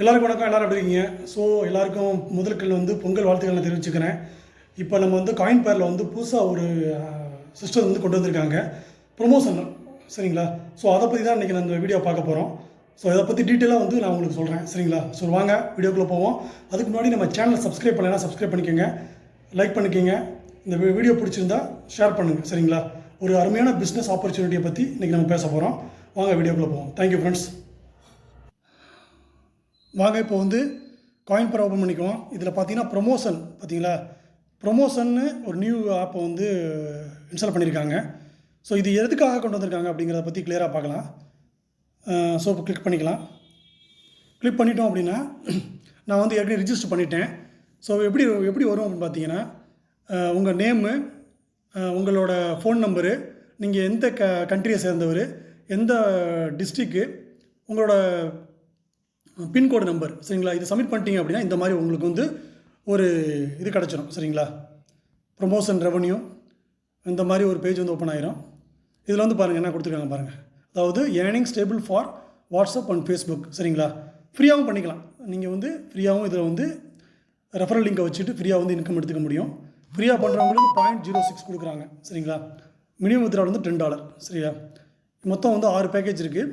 எல்லாருக்கும் வணக்கம். எல்லோரும் எப்படி இருக்கீங்க? ஸோ எல்லாருக்கும் முதல்கள் வந்து பொங்கல் வாழ்த்துக்கள் நான் தெரிவிச்சுக்கிறேன். இப்போ நம்ம வந்து காயின் பேரில் வந்து புதுசாக ஒரு சிஸ்டம் வந்து கொண்டு வந்திருக்காங்க. ப்ரொமோஷன் சரிங்களா? ஸோ அதை பற்றி தான் இன்றைக்கி நான் இந்த வீடியோ பார்க்க போகிறோம் ஸோ இதை பற்றி டீட்டெயிலாக வந்து நான் உங்களுக்கு சொல்கிறேன் சரிங்களா? ஸோ வாங்க வீடியோக்குள்ளே போவோம். அதுக்கு முன்னாடி நம்ம சேனலை சப்ஸ்கிரைப் பண்ணலைன்னா சப்ஸ்கிரைப் பண்ணிக்கோங்க. லைக் பண்ணிக்கோங்க. இந்த வீடியோ பிடிச்சிருந்தா ஷேர் பண்ணுங்கள் சரிங்களா? ஒரு அருமையான பிஸ்னஸ் ஆப்பர்ச்சுனிட்டியை பற்றி இன்றைக்கி நம்ம பேச போகிறோம் வாங்க வீடியோக்குள்ளே போவோம். தேங்க்யூ ஃப்ரெண்ட்ஸ் வாங்க இப்போ வந்து காயின் பர் ஓப்பன் பண்ணிக்குவோம். இதில் பார்த்தீங்கன்னா ப்ரொமோஷன் பார்த்தீங்களா? ப்ரொமோஷன்னு ஒரு நியூ ஆப்பை வந்து இன்ஸ்டால் பண்ணியிருக்காங்க. ஸோ இது எதுக்காக கொண்டு வந்திருக்காங்க அப்படிங்கிறத பற்றி கிளியராக பார்க்கலாம். ஸோ இப்போ கிளிக் பண்ணிக்கலாம். கிளிக் பண்ணிட்டோம் அப்படின்னா நான் வந்து ஏற்கனவே ரிஜிஸ்டர் பண்ணிட்டேன். ஸோ எப்படி எப்படி வரும் அப்படின்னு பார்த்தீங்கன்னா உங்கள் நேமு உங்களோட ஃபோன் நம்பரு நீங்கள் எந்த க கண்ட்ரியை சேர்ந்தவர் எந்த டிஸ்ட்ரிக்கு உங்களோட பின்கோடு நம்பர் சரிங்களா? இது சப்மிட் பண்ணிட்டீங்க அப்படின்னா இந்த மாதிரி உங்களுக்கு வந்து ஒரு இது கிடச்சிரும் சரிங்களா? ப்ரொமோஷன் ரெவன்யூ இந்த மாதிரி ஒரு பேஜ் வந்து ஓப்பன் ஆயிரும். இதில் வந்து பாருங்கள் என்ன கொடுத்துருக்காங்க பாருங்கள் அதாவது earning stable for WhatsApp and Facebook சரிங்களா? ஃப்ரீயாகவும் பண்ணிக்கலாம். நீங்கள் வந்து ஃப்ரீயாகவும் இதில் வந்து ரெஃபரல் லிங்கை வச்சுட்டு ஃப்ரீயாக வந்து இன்கம் எடுத்துக்க முடியும். ஃப்ரீயாக பண்ணுறவங்களுக்கு பாயிண்ட் ஜீரோ சிக்ஸ் கொடுக்குறாங்க சரிங்களா? மினிமம் வித்ரால் வந்து டென் டாலர் சரியா? மொத்தம் வந்து ஆறு பேக்கேஜ் இருக்குது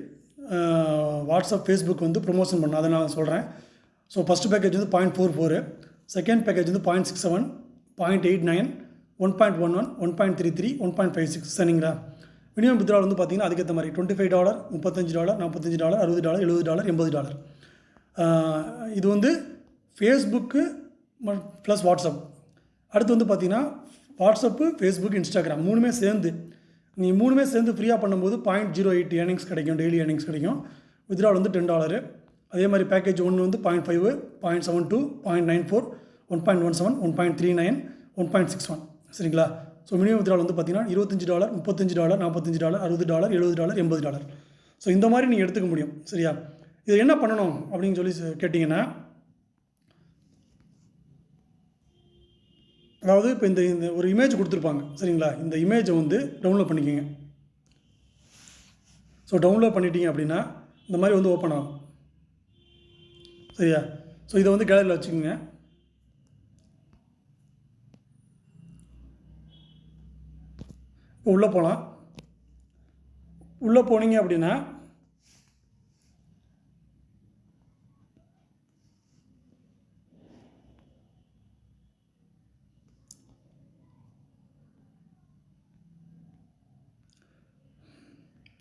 வாட்ஸ்அப் ஃபேஸ்புக் வந்து ப்ரொமோஷன் பண்ண. அதை நான் சொல்கிறேன் ஸோ ஃபஸ்ட்டு பேக்கேஜ் வந்து point four four second package வந்து point six seven point eight nine one point one one one point three three one point five six சரிங்களா? மினிமம் வித்ரால் வந்து பார்த்தீங்கன்னா அதுக்கேற்ற மாதிரி டுவெண்ட்டி ஃபைவ் டாலர் முப்பத்தஞ்சு dollar நாற்பத்தஞ்சு dollar அறுபது டாலர் எழுபது டாலர் எண்பது டாலர் இது வந்து ஃபேஸ்புக்கு ப்ளஸ் வாட்ஸ்அப் அடுத்து வந்து பார்த்தீங்கன்னா வாட்ஸ்அப்பு ஃபேஸ்புக் இன்ஸ்டாகிராம் மூணுமே சேர்ந்து நீ மூணுமே சேர்ந்து ஃப்ரீயாக பண்ணும்போது பாயிண்ட் ஜீரோ எயிட் ஏர்னிங்ஸ் கிடைக்கும் டெய்லி ஏர்னிங்ஸ் கிடைக்கும். வித்ரால் வந்து டென் டாலரு அதே மாதிரி பேக்கேஜ் ஒன்று வந்து point five point seven two point nine four one point one seven one point three nine one point six one சரிங்களா? ஸோ மினிமம் வித்ரால் வந்து பார்த்தீங்கன்னா இருபத்தஞ்சு டாலர் முப்பத்தஞ்சு டாலர் நாற்பத்தஞ்சு டாலர் அறுபது டாலர் எழுபது டாலர் எண்பது டாலர் ஸோ இந்த மாதிரி நீங்கள் எடுத்துக்க முடியும். சரியா? இது என்ன பண்ணணும் அப்படின்னு சொல்லி கேட்டிங்கன்னா அதாவது இப்போ இந்த இந்த ஒரு இமேஜ் கொடுத்துருப்பாங்க. சரிங்களா? இந்த இமேஜை வந்து டவுன்லோட் பண்ணிக்கோங்க. ஸோ டவுன்லோட் பண்ணிட்டீங்க அப்படின்னா இந்த மாதிரி வந்து ஓப்பன் ஆகும். சரியா? ஸோ இதை வந்து கேலரியில் வச்சுக்கோங்க. இப்போ உள்ளே போகலாம் உள்ளே போனீங்க அப்படின்னா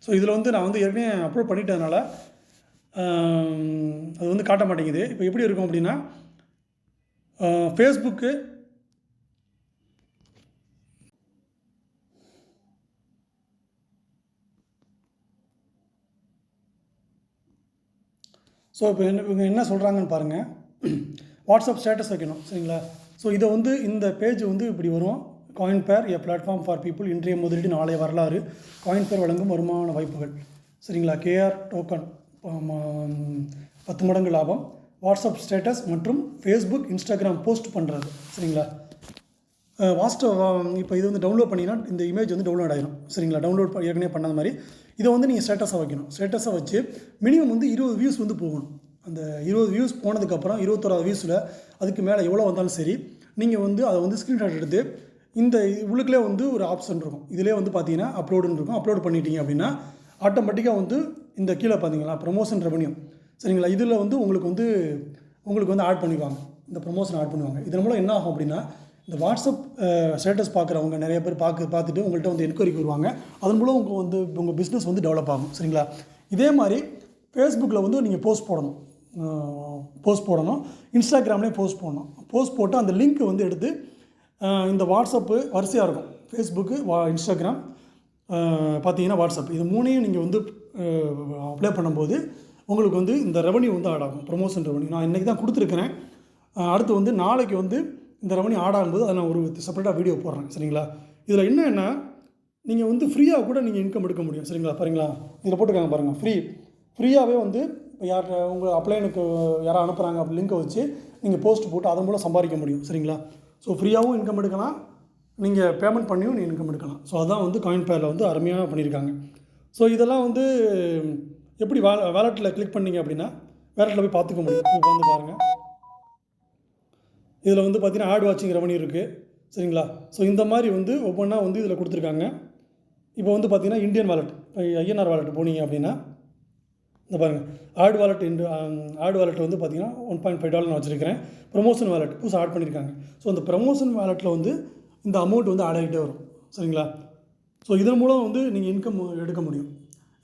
ஸோ இதில் வந்து நான் வந்து ஏற்கனவே அப்லோட் பண்ணிட்டதுனால அது வந்து காட்ட மாட்டேங்குது. இப்போ எப்படி இருக்கும் அப்படின்னா ஃபேஸ்புக்கு ஸோ இப்போ என்ன இவங்க என்ன சொல்கிறாங்கன்னு பாருங்கள் வாட்ஸ்அப் ஸ்டேட்டஸ் வைக்கணும் சரிங்களா? ஸோ இதை வந்து இந்த பேஜ் வந்து இப்படி வரும். காயின் பேர் ஏ பிளாட்ஃபார்ம் ஃபார் பீப்புள் இன்றைய முதலீடு நாளைய வரலாறு. காயின் பேர் வழங்கும் வருமான வாய்ப்புகள். சரிங்களா? கேஆர் டோக்கன் பத்து மடங்கு லாபம். வாட்ஸ்அப் ஸ்டேட்டஸ் மற்றும் ஃபேஸ்புக் இன்ஸ்டாகிராம் போஸ்ட் பண்ணுறது சரிங்களா? வாஸ்ட் இப்போ இது வந்து டவுன்லோட் பண்ணிங்கன்னா இந்த இமேஜ் வந்து டவுன்லோட் ஆகிடும் சரிங்களா? டவுன்லோட் ஏற்கனவே பண்ணாத மாதிரி. இதை வந்து நீங்கள் ஸ்டேட்டஸாக வைக்கணும். ஸ்டேட்டஸாக வச்சு மினிமம் வந்து இருபது வியூஸ் வந்து போகணும். அந்த இருபது வியூஸ் போனதுக்கப்புறம் இருபத்தோராது வியூஸில் அதுக்கு மேலே எவ்வளோ வந்தாலும் சரி நீங்கள் வந்து அதை வந்து ஸ்க்ரீன்ஷாட் எடுத்து இந்த உள்ளுக்குள்ளே வந்து ஒரு ஆப்ஷன் இருக்கும். இதிலே வந்து பார்த்தீங்கன்னா அப்லோடுன்னு இருக்கும். அப்லோட் பண்ணிட்டீங்க அப்படின்னா ஆட்டோமேட்டிக்காக வந்து இந்த கீழே பார்த்தீங்களா ப்ரொமோஷன் ரெவன்யூ சரிங்களா? இதில் வந்து உங்களுக்கு வந்து உங்களுக்கு வந்து ஆட் பண்ணிடுவாங்க. இந்த ப்ரொமோஷன் ஆட் பண்ணுவாங்க இதன் மூலம் என்ன ஆகும் அப்படின்னா இந்த வாட்ஸ்அப் ஸ்டேட்டஸ் பார்க்குறவங்க நிறைய பேர் பார்க்க பார்த்துட்டு உங்கள்கிட்ட வந்து என்கொயரிக்கு வருவாங்க. அதன் மூலம் உங்கள் வந்து உங்கள் பிஸ்னஸ் வந்து டெவலப் ஆகும். சரிங்களா? இதே மாதிரி ஃபேஸ்புக்கில் வந்து நீங்கள் போஸ்ட் போடணும். போஸ்ட் போடணும். இன்ஸ்டாகிராம்லேயும் போஸ்ட் போடணும். போஸ்ட் போட்டு அந்த லிங்க் வந்து எடுத்து இந்த வாட்ஸ்அப்பு வரிசையாக இருக்கும். ஃபேஸ்புக்கு வா இன்ஸ்டாகிராம் பார்த்தீங்கன்னா வாட்ஸ்அப். இது மூணையும் நீங்கள் வந்து அப்ளை பண்ணும்போது உங்களுக்கு வந்து இந்த ரெவன்யூ வந்து ஆட் ஆகும். ப்ரொமோஷன் ரெவன்யூ நான் இன்றைக்கி தான் கொடுத்துருக்குறேன். அடுத்து வந்து நாளைக்கு வந்து இந்த ரெவன்யூ ஆட் ஆகும்போது அதை நான் ஒரு செப்பரேட்டாக வீடியோ போடுறேன். சரிங்களா? இதில் என்னென்னா நீங்கள் வந்து ஃப்ரீயாக கூட நீங்கள் இன்கம் எடுக்க முடியும். சரிங்களா? பாருங்களா இதில் போட்டுருக்காங்க பாருங்கள் ஃப்ரீ ஃப்ரீயாகவே வந்து யார் உங்கள் அப்ளைனுக்கு யாராவது அனுப்புகிறாங்க அப்படி லிங்கை வச்சு நீங்கள் போஸ்ட் போட்டு அதன் மூலம் சம்பாதிக்க முடியும். சரிங்களா? ஸோ ஃப்ரீயாகவும் இன்கம் எடுக்கலாம். நீங்கள் பேமெண்ட் பண்ணியும் நீங்கள் இன்கம் எடுக்கலாம். ஸோ அதான் வந்து காயின் பேரில் வந்து அருமையாக பண்ணியிருக்காங்க. ஸோ இதெல்லாம் வந்து எப்படி வே வேலெட்டில் கிளிக் பண்ணீங்க அப்படின்னா வேலட்டில் போய் பார்த்துக்க முடியும். இப்போ வந்து பாருங்கள் இதில் வந்து பார்த்தீங்கன்னா ஆட் வாட்சிங் ரெவன்யூ இருக்குது சரிங்களா? ஸோ இந்த மாதிரி வந்து ஒவ்வொன்றா வந்து இதில் கொடுத்துருக்காங்க. இப்போ வந்து பார்த்திங்கன்னா இந்தியன் வேலெட் இப்போ ஐஎன்ஆர் வாலெட் போனீங்க அப்படின்னா இந்த பாருங்கள் ஆட் வாலெட் இன்று ஆட் வாலெட் வந்து பார்த்தீங்கன்னா ஒன் பாயிண்ட் ஃபைவ் டாலர் நான் வச்சுருக்கிறேன். ப்ரொமோஷன் வாலெட் புதுசாக ஆட் பண்ணியிருக்காங்க ஸோ அந்த ப்ரமோஷன் வாலெட்டில் வந்து இந்த அமௌண்ட் வந்து ஆட் ஆகிட்டே வரும். சரிங்களா? ஸோ இதன் மூலம் வந்து நீங்கள் இன்கம் எடுக்க முடியும்.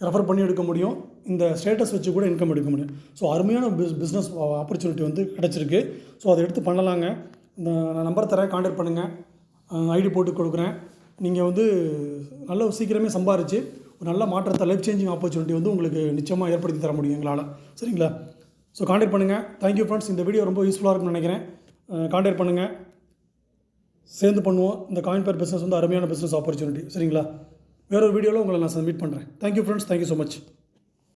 ரெஃபர் பண்ணி எடுக்க முடியும். இந்த ஸ்டேட்டஸ் வச்சு கூட இன்கம் எடுக்க முடியும். ஸோ அருமையான பிஸ் பிஸ்னஸ் ஆப்பர்ச்சுனிட்டி வந்து கிடச்சிருக்கு. ஸோ அதை எடுத்து பண்ணலாங்க. இந்த நான் நம்பர் தரேன் கான்டாக்ட் பண்ணுங்கள் ஐடி போட்டு கொடுக்குறேன். நீங்கள் வந்து நல்ல சீக்கிரமே சம்பாரித்து ஒரு நல்ல மாற்றத்தை லைஃப் சேஞ்சிங் ஆப்பர்ச்சுனிட்டி வந்து உங்களுக்கு நிச்சயமாக ஏற்படுத்தி தர முடியும் எங்களால். சரிங்களா? ஸோ காண்டாக்ட் பண்ணுங்கள் தேங்க்யூ ஃப்ரெண்ட்ஸ் இந்த வீடியோ ரொம்ப யூஸ்ஃபுல்லாக இருக்கும்னு நினைக்கிறேன். காண்டாக்ட் பண்ணுங்கள் சேர்ந்து பண்ணுவோம். இந்த காயின் பேர் பிஸ்னஸ் வந்து அருமையான பிஸ்னஸ் ஆப்பர்ச்சுனிட்டி சரிங்களா? வேறொரு வீடியோவில் உங்களை நான் சப்மிட் பண்ணுறேன் thank you friends thank you so much